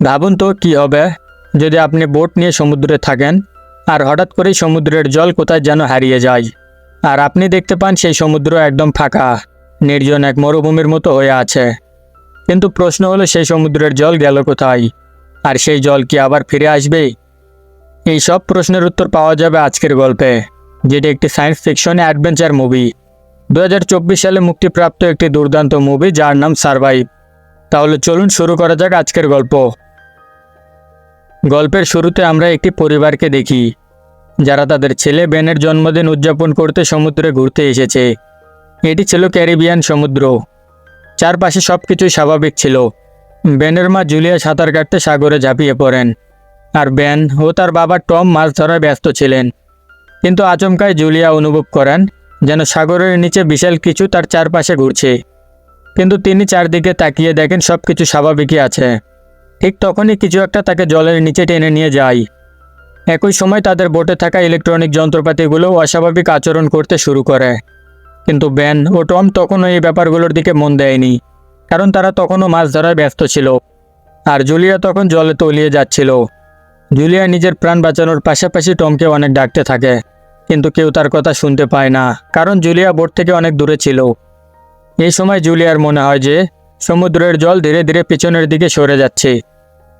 ভাবুন তো কি হবে, যদি আপনি বোট নিয়ে সমুদ্রে থাকেন আর হঠাৎ করেই সমুদ্রের জল কোথায় যেন হারিয়ে যায়। আর আপনি দেখতে পান সেই সমুদ্র একদম ফাঁকা, নির্জন এক মরুভূমির মতো হয়ে আছে। কিন্তু প্রশ্ন হলো সেই সমুদ্রের জল গেল কোথায়, আর সেই জল কি আবার ফিরে আসবে? এই সব প্রশ্নের উত্তর পাওয়া যাবে আজকের গল্পে, যেটি একটি সায়েন্স ফিকশন অ্যাডভেঞ্চার মুভি দু হাজার চব্বিশ সালে মুক্তিপ্রাপ্ত একটি দুর্দান্ত মুভি যার নাম সারভাইভ তাহলে চলুন শুরু করা যাক আজকের গল্প। গল্পের শুরুতে আমরা একটি পরিবারকে দেখি, যারা তাদের ছেলে বেনের জন্মদিন উদযাপন করতে সমুদ্রে ঘুরতে এসেছে। এটি ছিল ক্যারিবিয়ান সমুদ্র। চারপাশে সব কিছুই স্বাভাবিক ছিল। বেনের মা জুলিয়া সাঁতার কাটতে সাগরে ঝাঁপিয়ে পড়েন, আর বেন ও তার বাবা টম মাছ ধরায় ব্যস্ত ছিলেন। কিন্তু আচমকায় জুলিয়া অনুভব করেন যেন সাগরের নিচে বিশাল কিছু তার চারপাশে ঘুরছে। কিন্তু তিনি চারদিকে তাকিয়ে দেখেন সব কিছু স্বাভাবিকই আছে। ঠিক তখনই কিছু একটা তাকে জলের নিচে টেনে নিয়ে যায়। একই সময় তাদের বোটে থাকা ইলেকট্রনিক যন্ত্রপাতিগুলো অস্বাভাবিক আচরণ করতে শুরু করে। কিন্তু ব্যান ও টম তখনও এই ব্যাপারগুলোর দিকে মন দেয়নি, কারণ তারা তখনও মাছ ধরায় ব্যস্ত ছিল। আর জুলিয়া তখন জলে তলিয়ে যাচ্ছিল। জুলিয়া নিজের প্রাণ বাঁচানোর পাশাপাশি টমকে অনেক ডাকতে থাকে, কিন্তু কেউ তার কথা শুনতে পায় না, কারণ জুলিয়া বোট থেকে অনেক দূরে ছিল। এই সময় জুলিয়ার মনে হয় যে সমুদ্রের জল ধীরে ধীরে পিছনের দিকে সরে যাচ্ছে।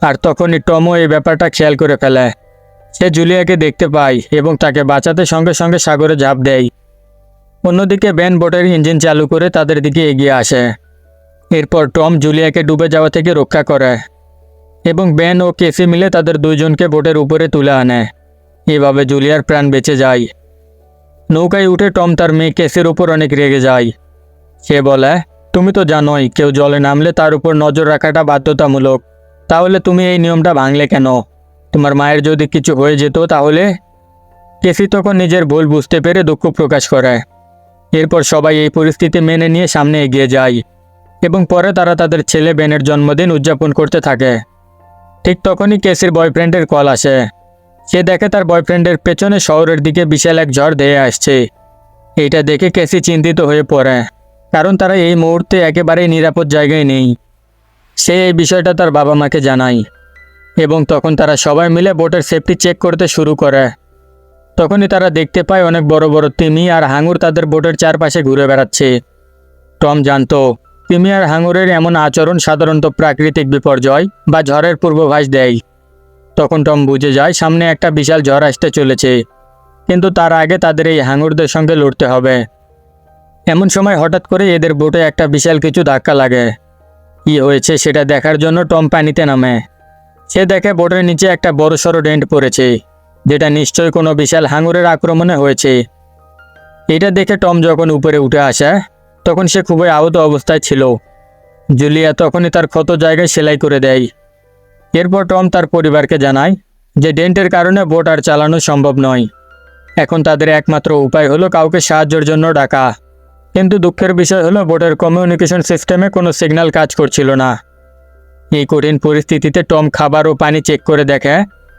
আর তখনই টমও এই ব্যাপারটা খেয়াল করে ফেলে। সে জুলিয়াকে দেখতে পায় এবং তাকে বাঁচাতে সঙ্গে সঙ্গে সাগরে ঝাঁপ দেয়। অন্যদিকে ব্যান বোটের ইঞ্জিন চালু করে তাদের দিকে এগিয়ে আসে। এরপর টম জুলিয়াকে ডুবে যাওয়া থেকে রক্ষা করে এবং ব্যান ও কেসি মিলে তাদের দুইজনকে বোটের উপরে তুলে আনে। এভাবে জুলিয়ার প্রাণ বেঁচে যায়। নৌকায় উঠে টম তার মেয়ে কেসির উপর অনেক রেগে যায়। সে বলে তুমি তো জানোই, কেউ জলে নামলে তার উপর নজর রাখাটা বাধ্যতামূলক। তাহলে তুমি এই নিয়মটা ভাঙলে কেন? তোমার মায়ের যদি কিছু হয়ে যেত তাহলে? কেসি তখন নিজের ভুল বুঝতে পেরে দুঃখ প্রকাশ করে এরপর সবাই এই পরিস্থিতি মেনে নিয়ে সামনে এগিয়ে যায় এবং পরে তারা তাদের ছেলে বেনের জন্মদিন উদযাপন করতে থাকে। ঠিক তখনই কেসির বয়ফ্রেন্ডের কল আসে। সে দেখে তার বয়ফ্রেন্ডের পেছনে শহরের দিকে বিশাল এক ঝড় ধেয়ে আসছে। এইটা দেখে কেসি চিন্তিত হয়ে পড়ে। কারণ তারা এই মুহূর্তে একেবারেই নিরাপদ জায়গায় নেই। সে এই বিষয়টা তার বাবা মাকে জানায় এবং তখন তারা সবাই মিলে বোটের সেফটি চেক করতে শুরু করে। তখনই তারা দেখতে পায় অনেক বড় বড় তিমি আর হাঙুর তাদের বোটের চারপাশে ঘুরে বেড়াচ্ছে। টম জানতো, তিমি আর হাঙুরের এমন আচরণ সাধারণত প্রাকৃতিক বিপর্যয় বা ঝড়ের পূর্বাভাস দেয়। তখন টম বুঝে যায়, সামনে একটা বিশাল ঝড় আসতে চলেছে, কিন্তু তার আগে তাদের এই হাঙুরদের সঙ্গে লড়তে হবে। এমন সময় হঠাৎ করে এদের বোটে একটা বিশাল কিছু ধাক্কা লাগে। কি হয়েছে সেটা দেখার জন্য টম পানিতে নামে। সে দেখে বোটের নিচে একটা বড়সড় ডেন্ট পড়েছে, যেটা নিশ্চয়ই কোনো বিশাল হাঙুরের আক্রমণে হয়েছে। এটা দেখে টম যখন উপরে উঠে আসে, তখন সে খুবই আহত অবস্থায় ছিল। জুলিয়া তখনই তার ক্ষত জায়গায় সেলাই করে দেয়। এরপর টম তার পরিবারকে জানায় যে ডেন্টের কারণে বোট আর চালানো সম্ভব নয়। এখন তাদের একমাত্র উপায় হলো কাউকে সাহায্যের জন্য ডাকা। কিন্তু দুঃখের বিষয় হলো বোটের কমিউনিকেশন সিস্টেমে কোনো সিগন্যাল কাজ করছিল না। এই কঠিন পরিস্থিতিতে টম খাবার ও পানি চেক করে দেখে,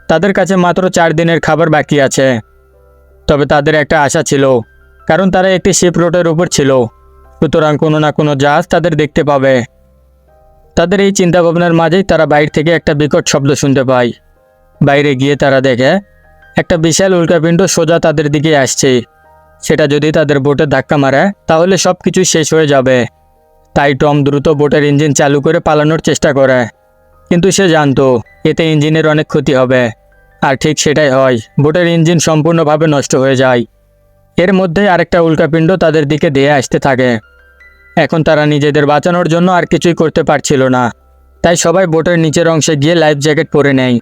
তাদের কাছে মাত্র চার দিনের খাবার বাকি আছে। তবে তাদের একটা আশা ছিল, কারণ তারা একটি শিপ রোডের উপর ছিল। সুতরাং কোনো না কোনো জাহাজ তাদের দেখতে পাবে। তাদের এই চিন্তাভাবনার মাঝেই তারা বাইরে থেকে একটা বিকট শব্দ শুনতে পায়। বাইরে গিয়ে তারা দেখে, একটা বিশাল উল্কাপিণ্ড সোজা তাদের দিকে আসছে। সেটা যদি তাদের বোটে ধাক্কা মারে, তাহলে সব কিছু শেষ হয়ে যাবে। তাই টম দ্রুত বোটের ইঞ্জিন চালু করে পালানোর চেষ্টা করে। কিন্তু সে জানতো, এতে ইঞ্জিনের অনেক ক্ষতি হবে। আর ঠিক সেটাই হয়, বোটের ইঞ্জিন সম্পূর্ণভাবে নষ্ট হয়ে যায়। এর মধ্যে আরেকটা উল্কাপিণ্ড তাদের দিকে ধেয়ে আসতে থাকে। এখন তারা নিজেদের বাঁচানোর জন্য আর কিছুই করতে পারছিল না। তাই সবাই বোটের নিচের অংশে গিয়ে লাইফ জ্যাকেট পরে নেয়।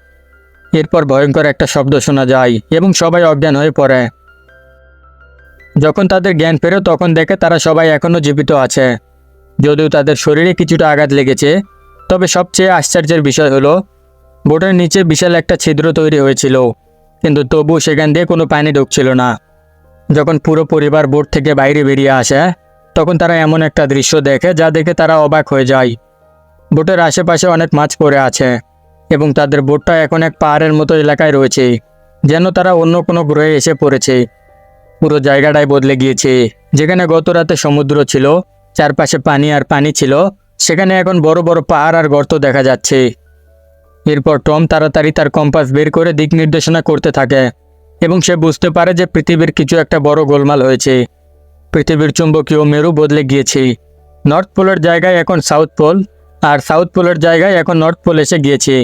এরপর ভয়ঙ্কর একটা শব্দ শোনা যায় এবং সবাই অজ্ঞান হয়ে পড়ে। যখন তাদের জ্ঞান ফেরে তখন দেখে তারা সবাই এখনও জীবিত আছে। যদিও তাদের শরীরে কিছুটা আঘাত লেগেছে, তবে সবচেয়ে আশ্চর্যের বিষয় হলো, বোটের নিচে বিশাল একটা ছিদ্র তৈরি হয়েছিল, কিন্তু তবু সেখান দিয়ে কোনো পানি ঢুকছিল না। যখন পুরো পরিবার বোট থেকে বাইরে বেরিয়ে আসে, তখন তারা এমন একটা দৃশ্য দেখে যা দেখে তারা অবাক হয়ে যায়। বোটের আশেপাশে অনেক মাছ পড়ে আছে, এবং তাদের বোটটা এখন এক পাহাড়ের মতো এলাকায় রয়েছে, যেন তারা অন্য কোনো গ্রহে এসে পড়েছে। পুরো জায়গাটাই বদলে গিয়েছে। যেখানে গত রাতে সমুদ্র ছিল, চারপাশে পানি আর পানি ছিল, সেখানে এখন বড় বড় পাহাড় আর গর্ত দেখা যাচ্ছে। এরপর টম তাড়াতাড়ি তার কম্পাস বের করে দিক নির্দেশনা করতে থাকে এবং সে বুঝতে পারে যে পৃথিবীর কিছু একটা বড় গোলমাল হয়েছে। পৃথিবীর চুম্বকীয় মেরু বদলে গিয়েছে। নর্থ পোলের জায়গায় এখন সাউথ পোল আর সাউথ পোলের জায়গায় এখন নর্থ পোল এসে গিয়েছে।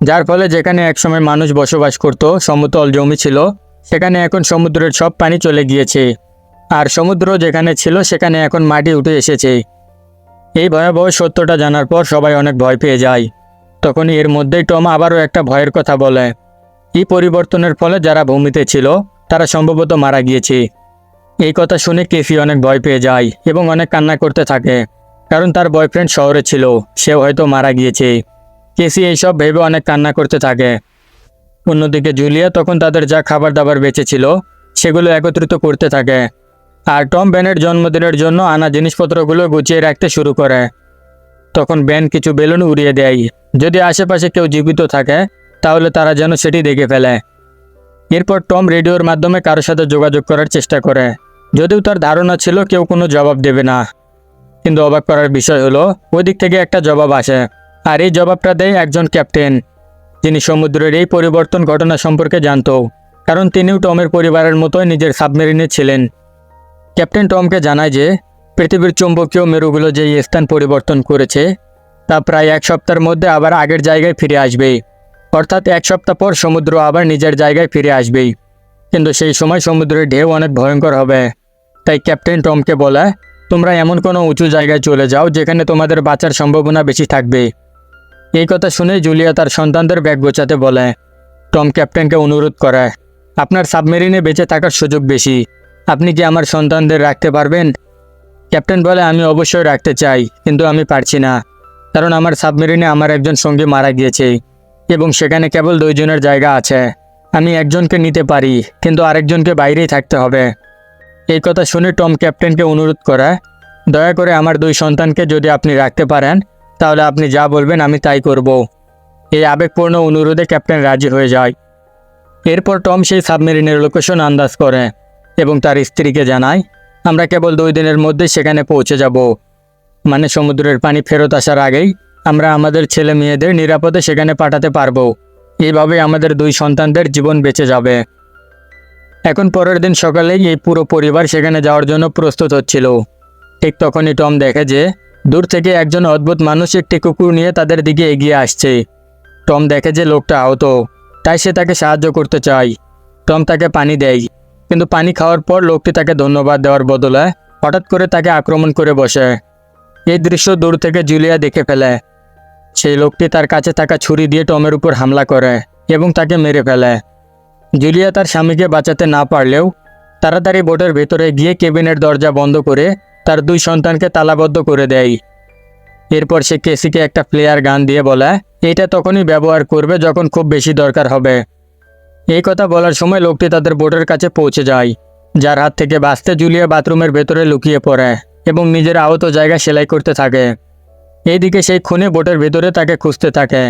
যার ফলে যেখানে একসময় মানুষ বসবাস করত, সমতল জমি ছিল সেখানে এখন সমুদ্রের সব পানি চলে গিয়েছে। আর সমুদ্র যেখানে ছিল, সেখানে এখন মাটি উঠে এসেছে। এই ভয়াবহ সত্যটা জানার পর সবাই অনেক ভয় পেয়ে যায়। তখনই এর মধ্যেই টম আবারও একটা ভয়ের কথা বলে। এই পরিবর্তনের ফলে যারা ভূমিতে ছিল, তারা সম্ভবত মারা গিয়েছে। এই কথা শুনে কেফি অনেক ভয় পেয়ে যায় এবং অনেক কান্না করতে থাকে। কারণ তার বয়ফ্রেন্ড শহরে ছিল, সেও হয়তো মারা গিয়েছে। কেসি এইসব ভেবে অনেক কান্না করতে থাকে। অন্যদিকে জুলিয়া তখন তাদের যা খাবার দাবার বেঁচেছিল, সেগুলো একত্রিত করতে থাকে। আর টম ব্যানের জন্মদিনের জন্য আনা জিনিসপত্রগুলো গুছিয়ে রাখতে শুরু করে। তখন ব্যান কিছু বেলুন উড়িয়ে দেয়। যদি আশেপাশে কেউ জীবিত থাকে, তাহলে তারা যেন সেটি দেখে ফেলে। এরপর টম রেডিওর মাধ্যমে কারোর সাথে যোগাযোগ করার চেষ্টা করে। যদিও তার ধারণা ছিল কেউ কোনো জবাব দেবে না। কিন্তু অবাক করার বিষয় হলো ওই দিক থেকে একটা জবাব আসে। আর এই জবাবটা দেয় একজন ক্যাপ্টেন। যিনি সমুদ্রের এই পরিবর্তন ঘটনা সম্পর্কে জানত কারণ তিনিও টমের পরিবারের মতোই নিজের সাবমেরিনে ছিলেন। ক্যাপ্টেন টমকে জানায় যে, পৃথিবীর চুম্বকীয় মেরুগুলো যে স্থান পরিবর্তন করেছে, তা প্রায় এক সপ্তাহের মধ্যে আবার আগের জায়গায় ফিরে আসবে অর্থাৎ এক সপ্তাহ পর সমুদ্র আবার নিজের জায়গায় ফিরে আসবেই। কিন্তু সেই সময় সমুদ্রের ঢেউ অনেক ভয়ঙ্কর হবে। তাই ক্যাপ্টেন টমকে বলে, তোমরা এমন কোনো উঁচু জায়গায় চলে যাও যেখানে তোমাদের বাঁচার সম্ভাবনা বেশি থাকবে। এই কথা শুনে জুলিয়া তার সন্তানদের ব্যাগ গোছাতে বলে, টম ক্যাপ্টেনকে অনুরোধ করে, আপনার সাবমেরিনে বেঁচে থাকার সুযোগ বেশি। আপনি কি আমার সন্তানদের রাখতে পারবেন? ক্যাপ্টেন বলে, আমি অবশ্যই রাখতে চাই, কিন্তু আমি পারছি না, কারণ আমার সাবমেরিনে আমার একজন সঙ্গী মারা গিয়েছে এবং সেখানে কেবল দুইজনের জায়গা আছে। আমি একজনকে নিতে পারি, কিন্তু আরেকজনকে বাইরেই থাকতে হবে। এই কথা শুনে টম ক্যাপ্টেনকে অনুরোধ করে, দয়া করে আমার দুই সন্তানকে যদি আপনি রাখতে পারেন তাহলে আপনি যা বলবেন আমি তাই করব। এই আবেগপূর্ণ অনুরোধে ক্যাপ্টেন রাজি হয়ে যায়। এরপর টম সেই সাবমেরিনের লোকেশন আন্দাজ করে এবং তার স্ত্রীকে জানায়, আমরা কেবল দুই দিনের মধ্যে সেখানে পৌঁছে যাব। মানে সমুদ্রের পানি ফেরত আসার আগেই আমরা আমাদের ছেলে মেয়েদের নিরাপদে সেখানে পাঠাতে পারব। এইভাবে আমাদের দুই সন্তানদের জীবন বেঁচে যাবে। এখন পরের দিন সকালেই এই পুরো পরিবার সেখানে যাওয়ার জন্য প্রস্তুত হচ্ছিল। ঠিক তখনই টম দেখে যে দূর থেকে একজন অদ্ভুত মানুষ একটি কুকুর নিয়ে তাদের দিকে এগিয়ে আসছে। টম দেখে যে লোকটা আহত, তাই সে তাকে সাহায্য করতে চায়। টম তাকে পানি দেয়, কিন্তু পানি খাওয়ার পর লোকটি তাকে ধন্যবাদ দেওয়ার বদলে হঠাৎ করে তাকে আক্রমণ করে বসে। এই দৃশ্য দূর থেকে জুলিয়া দেখে ফেলে। সেই লোকটি তার কাছে থাকা ছুরি দিয়ে টমের উপর হামলা করে এবং তাকে মেরে ফেলে। জুলিয়া তার স্বামীকে বাঁচাতে না পারলেও তাড়াতাড়ি বোটের ভেতরে গিয়ে কেবিনের দরজা বন্ধ করে তার দুই সন্তানকে তালাবদ্ধ করে দেয়। এরপর সে কেসিকে একটা প্লেয়ার গান দিয়ে বলে, এটা তখনই ব্যবহার করবে যখন খুব বেশি দরকার হবে। এই কথা বলার সময় লোকটি তাদের বোটের কাছে পৌঁছে যায়, যার হাত থেকে বাঁচতে জুলিয়া বাথরুমের ভেতরে লুকিয়ে পড়ে এবং নিজের আহত জায়গা সেলাই করতে থাকে। এইদিকে সেই খুনে বোটের ভেতরে তাকে খুঁজতে থাকে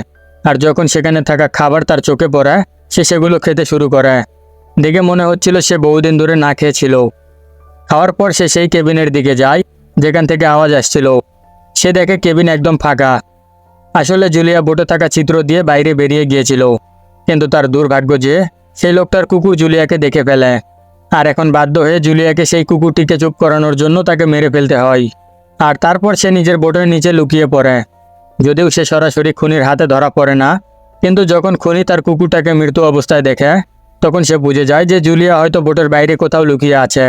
আর যখন সেখানে থাকা খাবার তার চোখে পড়ে, সে সেগুলো খেতে শুরু করে। দেখে মনে হচ্ছিল সে বহুদিন ধরে না খেয়েছিল। খাওয়ার পর সে সেই কেবিনের দিকে যায়, যেখান থেকে আওয়াজ আসছিল। সে দেখে কেবিন একদম ফাঁকা। আসলে জুলিয়া বোটে থাকা চিত্র দিয়ে বাইরে বেরিয়ে গিয়েছিল। কিন্তু তার দুর্ভাগ্য যে, সেই লোকটার কুকুর জুলিয়াকে দেখে ফেলে। আর এখন বাধ্য হয়ে জুলিয়াকে সেই কুকুরটিকে চুপ করানোর জন্য তাকে মেরে ফেলতে হয়। আর তারপর সে নিজের বোটের নিচে লুকিয়ে পড়ে। যদিও সে সরাসরি খুনির হাতে ধরা পড়ে না, কিন্তু যখন খুনি তার কুকুরটাকে মৃত্যু অবস্থায় দেখে, তখন সে বুঝে যায় যে জুলিয়া হয়তো বোটের বাইরে কোথাও লুকিয়ে আছে।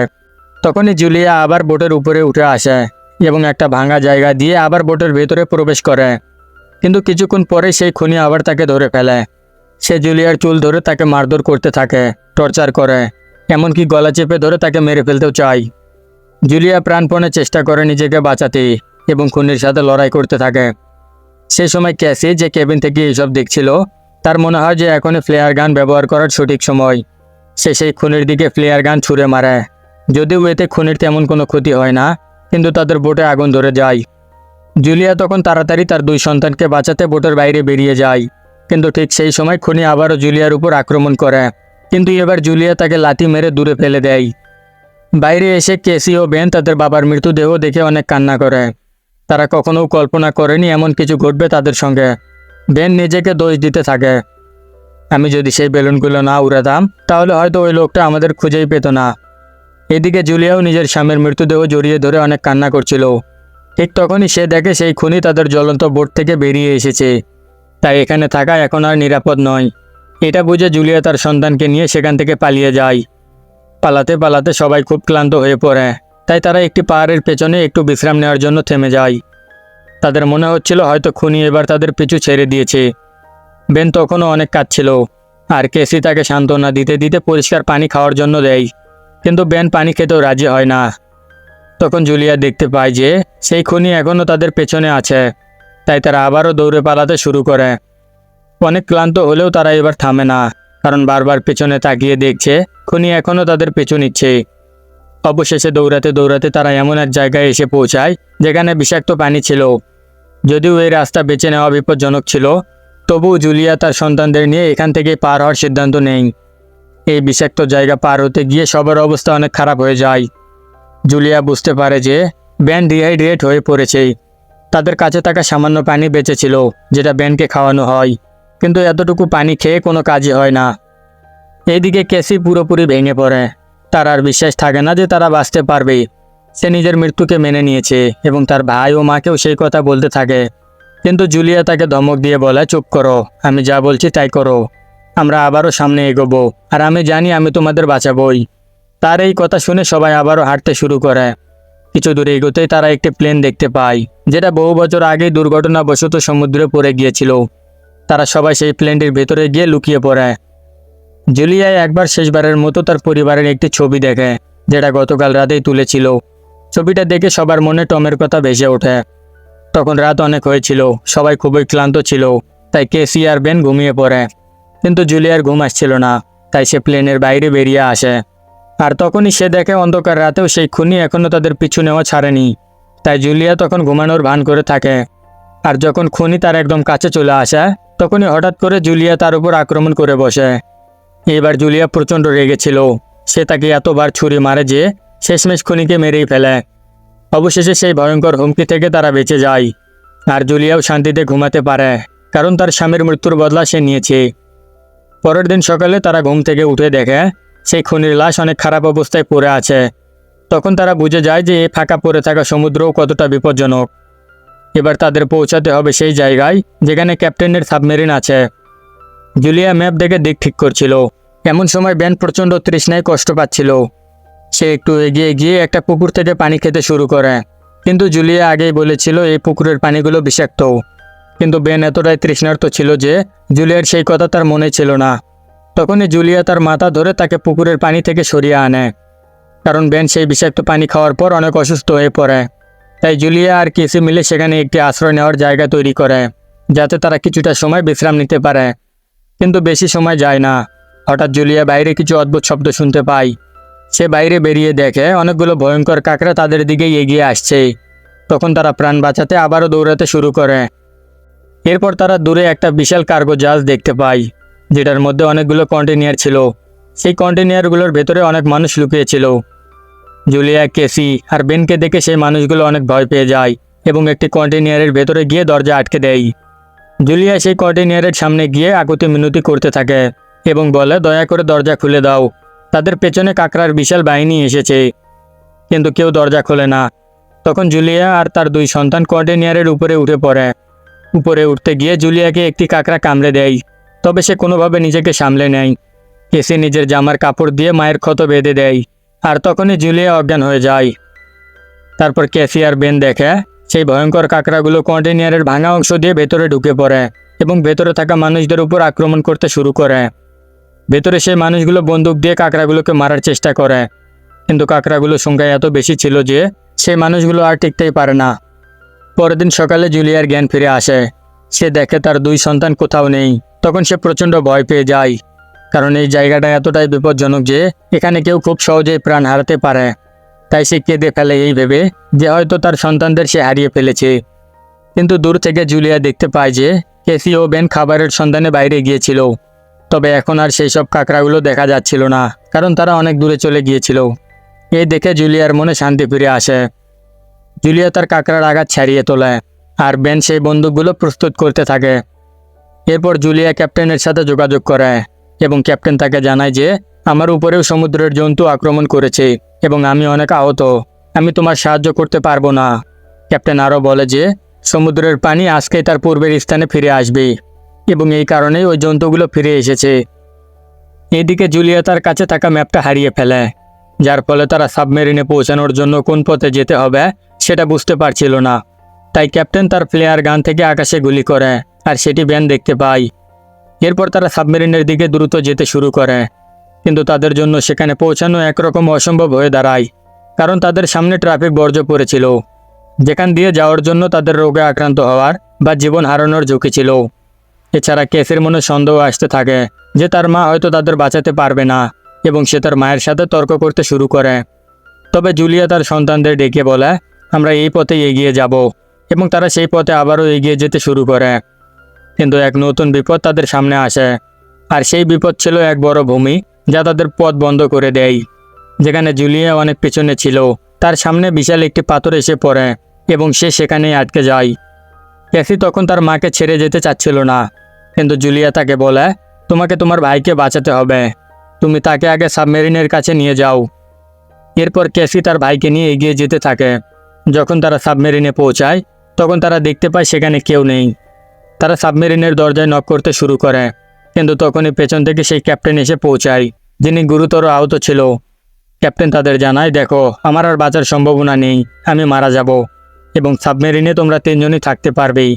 তখনই জুলিয়া আবার বোটের উপরে উঠে আসে এবং একটা ভাঙা জায়গা দিয়ে আবার বোটের ভেতরে প্রবেশ করে। কিন্তু কিছুক্ষণ পরে সেই খুনি আবার তাকে ধরে ফেলে। সে জুলিয়ার চুল ধরে তাকে মারধর করতে থাকে, টর্চার করে, এমনকি গলা চেপে ধরে তাকে মেরে ফেলতেও চায়। জুলিয়া প্রাণপণে চেষ্টা করে নিজেকে বাঁচাতে এবং খুনির সাথে লড়াই করতে থাকে। সে সময় ক্যাসি, যে কেবিন থেকে এইসব দেখছিল, তার মনে হয় যে এখনই ফ্লেয়ার গান ব্যবহার করার সঠিক সময়। সে সেই খুনির দিকে ফ্লেয়ার গান ছুঁড়ে মারে। যদিও এতে খুনির তেমন কোনো ক্ষতি হয় না, কিন্তু তাদের বোটে আগুন ধরে যায়। জুলিয়া তখন তাড়াতাড়ি তার দুই সন্তানকে বাঁচাতে বোটের বাইরে বেরিয়ে যায়, কিন্তু ঠিক সেই সময় খুনি আবারও জুলিয়ার উপর আক্রমণ করে। কিন্তু এবার জুলিয়া তাকে লাথি মেরে দূরে ফেলে দেয়। বাইরে এসে কেসি ও বেন তাদের বাবার মৃতদেহ দেখে অনেক কান্না করে। তারা কখনো কল্পনা করেনি এমন কিছু ঘটবে তাদের সঙ্গে। বেন নিজেকে দোষ দিতে থাকে। আমি যদি সেই বেলুনগুলো না উড়াতাম, তাহলে হয়তো ওই লোকটা আমাদের খুঁজেই পেত না। এদিকে জুলিয়াও নিজের স্বামীর মৃতদেহ জড়িয়ে ধরে অনেক কান্না করছিল। ঠিক তখনই সে দেখে সেই খুনি তাদের জ্বলন্ত বোট থেকে বেরিয়ে এসেছে। তাই এখানে থাকা এখন আর নিরাপদ নয়। এটা বুঝে জুলিয়া তার সন্তানকে নিয়ে সেখান থেকে পালিয়ে যায়। পালাতে পালাতে সবাই খুব ক্লান্ত হয়ে পড়ে। তাই তারা একটি পাহাড়ের পেছনে একটু বিশ্রাম নেওয়ার জন্য থেমে যায়। তাদের মনে হচ্ছিল হয়তো খুনি এবার তাদের পিছু ছেড়ে দিয়েছে। বেন তখনও অনেক কাঁদছিল। আর কেসি তাকে সান্ত্বনা দিতে দিতে পরিষ্কার পানি খাওয়ার জন্য দেয়। কিন্তু বেন পানি খেতেও রাজি হয় না। তখন জুলিয়া দেখতে পায় যে সেই খুনি এখনও তাদের পেছনে আছে, তাই তারা আবারও দৌড়ে পালাতে শুরু করে। অনেক ক্লান্ত হলেও তারা এবার থামে না, কারণ বারবার পেছনে তাকিয়ে দেখছে খুনি এখনও তাদের পিছু নিচ্ছে। অবশেষে দৌড়াতে দৌড়াতে তারা এমন এক জায়গায় এসে পৌঁছায় যেখানে বিষাক্ত পানি ছিল। যদিও এই রাস্তা বেছে নেওয়া বিপজ্জনক ছিল, তবুও জুলিয়া তার সন্তানদের নিয়ে এখান থেকে পার হওয়ার সিদ্ধান্ত নেই। এই বিষাক্ত জায়গা পার হতে গিয়ে সবার অবস্থা অনেক খারাপ হয়ে যায়। জুলিয়া বুঝতে পারে যে, ব্যান ডিহাইড্রেট হয়ে পড়েছে। তাদের কাছে থাকা সামান্য পানি বেঁচেছিল যেটা ব্যানকে খাওয়ানো হয়। কিন্তু এতটুকু পানি খেয়ে কোনো কাজই হয় না। এইদিকে কেসি পুরোপুরি ভেঙে পড়ে। তার আর বিশ্বাস থাকে না যে তারা বাঁচতে পারবে। সে নিজের মৃত্যুকে মেনে নিয়েছে এবং তার ভাই ও মাকেও সেই কথা বলতে থাকে। কিন্তু জুলিয়া তাকে ধমক দিয়ে বলে, চুপ করো, আমি যা বলছি তাই করো। আমরা আবারও সামনে এগোবো। আর আমি জানি আমি তোমাদের বাঁচাবই। তার এই কথা শুনে সবাই আবারও হাঁটতে শুরু করে। কিছু দূরে এগোতেই তারা একটি প্লেন দেখতে পায়, যেটা বহু বছর আগেই দুর্ঘটনাবশত সমুদ্রে পড়ে গিয়েছিল। তারা সবাই সেই প্লেনটির ভেতরে গিয়ে লুকিয়ে পড়ে। জুলিয়ায় একবার শেষবারের মতো তার পরিবারের একটি ছবি দেখে, যেটা গতকাল রাতেই তুলেছিল। ছবিটা দেখে সবার মনে টমের কথা ভেসে ওঠে। তখন রাত অনেক হয়েছিল, সবাই খুবই ক্লান্ত ছিল, তাই কেসি আর বেন ঘুমিয়ে পড়ে। কিন্তু জুলিয়ার ঘুম আসছিল না, তাই সে প্লেনের বাইরে বেরিয়ে আসে। আর তখনই সে দেখে অন্ধকার রাতেও সেই খুনি এখনও তাদের পিছু নেওয়া ছাড়েনি। তাই জুলিয়া তখন ঘুমানোর ভান করে থাকে। আর যখন খুনি তার একদম কাছে চলে আসে, তখনই হঠাৎ করে জুলিয়া তার উপর আক্রমণ করে বসে। এবার জুলিয়া প্রচণ্ড রেগেছিল সে তাকে এতবার ছুরি মারে যে শেষমেশ খুনিকে মেরেই ফেলে। অবশেষে সেই ভয়ঙ্কর হুমকি থেকে তারা বেঁচে যায়। আর জুলিয়াও শান্তিতে ঘুমাতে পারে, কারণ তার স্বামীর মৃত্যুর বদলা সে নিয়েছে। পরের দিন সকালে তারা ঘুম থেকে উঠে দেখে সেই খুনির লাশ অনেক খারাপ অবস্থায় পড়ে আছে। তখন তারা বুঝে যায় যে এই ফাঁকা পড়ে থাকা সমুদ্রও কতটা বিপজ্জনক। এবার তাদের পৌঁছাতে হবে সেই জায়গায় যেখানে ক্যাপ্টেনের সাবমেরিন আছে। জুলিয়া ম্যাপ দেখে দিক ঠিক করছিল। এমন সময় ব্যান প্রচণ্ড তৃষ্ণায় কষ্ট পাচ্ছিল। সে একটু এগিয়ে গিয়ে একটা পুকুর থেকে পানি খেতে শুরু করে। কিন্তু জুলিয়া আগেই বলেছিল, এই পুকুরের পানিগুলো বিষাক্ত। কিন্তু বেন এতটাই তৃষ্ণার্ত ছিল যে জুলিয়ার সেই কথা তার মনে ছিল না। তখনই জুলিয়া তার মাথা ধরে তাকে পুকুরের পানি থেকে সরিয়ে আনে। কারণ বেন সেই বিষাক্ত পানি খাওয়ার পর অনেক অসুস্থ হয়ে পড়ে। তাই জুলিয়া আর কেসি মিলে সেখানে একটি আশ্রয় নেওয়ার জায়গা তৈরি করে, যাতে তারা কিছুটা সময় বিশ্রাম নিতে পারে। কিন্তু বেশি সময় যায় না। হঠাৎ জুলিয়া বাইরে কিছু অদ্ভুত শব্দ শুনতে পায়। সে বাইরে বেরিয়ে দেখে অনেকগুলো ভয়ঙ্কর কাকড়া তাদের দিকেই এগিয়ে আসছে। তখন তারা প্রাণ বাঁচাতে আবারও দৌড়াতে শুরু করে। এরপর তারা দূরে একটা বিশাল কার্গো জাহাজ দেখতে পায়, যেটার মধ্যে অনেকগুলো কন্টেনিয়ার ছিল। সেই কন্টেনিয়ারগুলোর ভেতরে অনেক মানুষ লুকিয়েছিল। জুলিয়া, কেসি আর বেনকে দেখে সেই মানুষগুলো অনেক ভয় পেয়ে যায় এবং একটি কন্টেনিয়ারের ভেতরে গিয়ে দরজা আটকে দেয়। জুলিয়া সেই কন্টেনিয়ারের সামনে গিয়ে আকুতি মিনতি করতে থাকে এবং বলে, দয়া করে দরজা খুলে দাও। তাদের পেছনে কাকড়ার বিশাল বাহিনী এসেছে। কিন্তু কেউ দরজা খোলে না। তখন জুলিয়া আর তার দুই সন্তান কন্টেনিয়ারের উপরে উঠে পড়ে। উপরে উঠতে গিয়ে জুলিয়াকে একটি কাকড়া কামড়ে দেয়, তবে সে কোনোভাবে নিজেকে সামলে নেয়। এসে নিজের জামার কাপড় দিয়ে মায়ের ক্ষত বেঁধে দেয়, আর তখনই জুলিয়া অজ্ঞান হয়ে যায়। তারপর ক্যাসি আর বেন দেখে, সেই ভয়ঙ্কর কাঁকড়াগুলো কন্টেনিয়ারের ভাঙা অংশ দিয়ে ভেতরে ঢুকে পড়ে এবং ভেতরে থাকা মানুষদের উপর আক্রমণ করতে শুরু করে। ভেতরে সেই মানুষগুলো বন্দুক দিয়ে কাঁকড়াগুলোকে মারার চেষ্টা করে, কিন্তু কাঁকড়াগুলোর সংখ্যা এত বেশি ছিল যে সেই মানুষগুলো আর টিকতেই পারে না। পরের দিন সকালে জুলিয়ার জ্ঞান ফিরে আসে। সে দেখে তার দুই সন্তান কোথাও নেই। তখন সে প্রচণ্ড ভয় পেয়ে যায়। কারণ এই জায়গাটা এতটাই বিপজ্জনক যে, এখানে কেউ খুব সহজেই প্রাণ হারাতে পারে। তাই সে কেঁদে ফেলে এই ভেবে যে হয়তো তার সন্তানদের সে হারিয়ে ফেলেছে। কিন্তু দূর থেকে জুলিয়া দেখতে পায় যে, কেসি ও বেন খাবারের সন্ধানে বাইরে গিয়েছিল। তবে এখন আর সেই সব কাঁকড়াগুলো দেখা যাচ্ছিল না, কারণ তারা অনেক দূরে চলে গিয়েছিল। এই দেখে জুলিয়ার মনে শান্তি ফিরে আসে। জুলিয়া তার কাঁকড়ার আঘাত ছাড়িয়ে তোলে আর বেন সেই বন্দুকগুলো প্রস্তুত করতে থাকে। এরপর জুলিয়া ক্যাপ্টেনের সাথে যোগাযোগ করে এবং ক্যাপ্টেন তাকে জানায় যে, আমার উপরেও সমুদ্রের জন্তু আক্রমণ করেছে এবং আমি অনেক আহত। আমি তোমার সাহায্য করতে পারব না। ক্যাপ্টেন আরও বলে যে, সমুদ্রের পানি আজকেই তার পূর্বের স্থানে ফিরে আসবে এবং এই কারণেই ওই জন্তুগুলো ফিরে এসেছে। এদিকে জুলিয়া তার কাছে থাকা ম্যাপটা হারিয়ে ফেলে, যার ফলে তারা সাবমেরিনে পৌঁছানোর জন্য কোন পথে যেতে হবে সেটা বুঝতে পারছিল না। তাই ক্যাপ্টেন তার প্লেয়ার গান থেকে আকাশে গুলি করে আর সেটি ব্যান দেখতে পায়। এরপর তারা সাবমেরিনের দিকে দ্রুত যেতে শুরু করে। কিন্তু তাদের জন্য সেখানে পৌঁছানো একরকম অসম্ভব হয়ে দাঁড়ায়, কারণ তাদের সামনে ট্রাফিক বর্জ্য পড়েছিল, যেখান দিয়ে যাওয়ার জন্য তাদের রোগে আক্রান্ত হওয়ার বা জীবন হারানোর ঝুঁকি ছিল। এছাড়া কেসের মনে সন্দেহ আসতে থাকে যে তার মা হয়তো তাদের বাঁচাতে পারবে না এবং সে তার মায়ের সাথে তর্ক করতে শুরু করে। তবে জুলিয়া তার সন্তানদের ডেকে বলে আমরা এই পথে এগিয়ে যাব এবং তারা সেই পথে আবারও এগিয়ে যেতে শুরু করে। কিন্তু এক নতুন বিপদ তাদের সামনে আসে। আর সেই বিপদ ছিল এক বড় ভূমি যা তাদের পথ বন্ধ করে দেয়। যেখানে জুলিয়া অনেক পেছনে ছিল। তার সামনে বিশাল একটি পাথর এসে পড়ে এবং সে সেখানেই আটকে যায়। ক্যাসি তখন তার মাকে ছেড়ে যেতে চাচ্ছিল না। কিন্তু জুলিয়া তাকে বলে, তোমাকে তোমার ভাইকে বাঁচাতে হবে। তুমি তাকে আগে সাবমেরিনের কাছে নিয়ে যাও। এরপর ক্যাসি তার ভাইকে নিয়ে এগিয়ে যেতে থাকে। যখন তারা সাবমেরিনে পৌঁছায়, তখন তারা দেখতে পায় সেখানে কেউ নেই। তারা সাবমেরিনের দরজায় নক করতে শুরু করে, কিন্তু তখনই পেছন থেকে সেই ক্যাপ্টেন এসে পৌঁছায়, যিনি গুরুতর আহত ছিল। ক্যাপ্টেন তাদের জানায়, দেখো, আমার আর বাঁচার সম্ভাবনা নেই, আমি মারা যাব এবং সাবমেরিনে তোমরা তিনজনই থাকতে পারবেই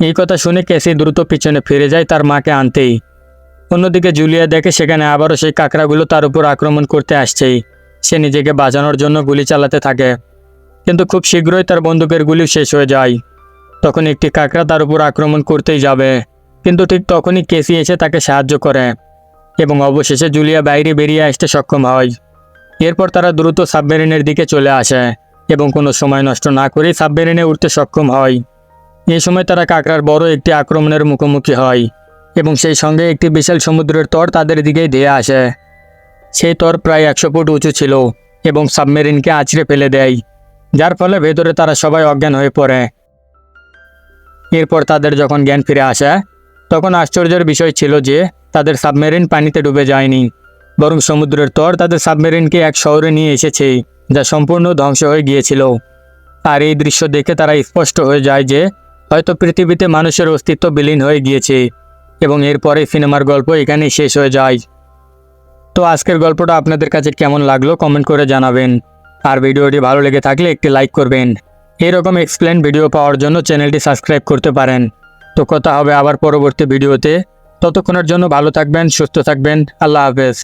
এই কথা শুনে ক্যাসি দ্রুত পিছনে ফিরে যায় তার মাকে আনতেই। অন্যদিকে জুলিয়া দেখে সেখানে আবারও সেই কাঁকড়াগুলো তার উপর আক্রমণ করতে আসছেই সে নিজেকে বাঁচানোর জন্য গুলি চালাতে থাকে। কিন্তু খুব শীঘ্রই তার বন্দুকের গুলি শেষ হয়ে যায়। তখন একটি কাঁকড়া তার উপর আক্রমণ করতেই যাবে। কিন্তু ঠিক তখনই কেসি এসে তাকে সাহায্য করে এবং অবশেষে জুলিয়া বাইরে বেরিয়ে আসতে সক্ষম হয়। এরপর তারা দ্রুত সাবমেরিনের দিকে চলে আসে এবং কোনো সময় নষ্ট না করে সাবমেরিনে উঠতে সক্ষম হয়। এই সময় তারা কাঁকড়ার বড় একটি আক্রমণের মুখোমুখি হয় এবং সেই সঙ্গে একটি বিশাল সমুদ্রের তর তাদের দিকেই ধেয়ে আসে। সেই তর প্রায় একশো ফুট উঁচু ছিল এবং সাবমেরিনকে আছড়ে ফেলে দেয়। যার ফলে ভেতরে তারা সবাই অজ্ঞান হয়ে পড়ে। এরপর তাদের যখন জ্ঞান ফিরে আসে, তখন আশ্চর্যের বিষয় ছিল যে, তাদের সাবমেরিন পানিতে ডুবে যায়নি, বরং সমুদ্রের তর তাদের সাবমেরিনকে এক শহরে নিয়ে এসেছে, যা সম্পূর্ণ ধ্বংস হয়ে গিয়েছিল। আর এই দৃশ্য দেখে তারা স্পষ্ট হয়ে যায় যে, হয়তো পৃথিবীতে মানুষের অস্তিত্ব বিলীন হয়ে গিয়েছে, এবং এরপরে সিনেমার গল্প এখানেই শেষ হয়ে যায়। তো আজকের গল্পটা আপনাদের কাছে কেমন লাগল কমেন্ট করে জানাবেন। আর ভিডিওটি ভালো লেগে থাকলে একটি লাইক করবেন। এরকম এক্সপ্লেন ভিডিও পাওয়ার জন্য চ্যানেলটি সাবস্ক্রাইব করতে পারেন। তো কথা হবে আবার পরবর্তী ভিডিওতে ততক্ষণের জন্য ভালো থাকবেন, সুস্থ থাকবেন। আল্লাহ হাফেজ।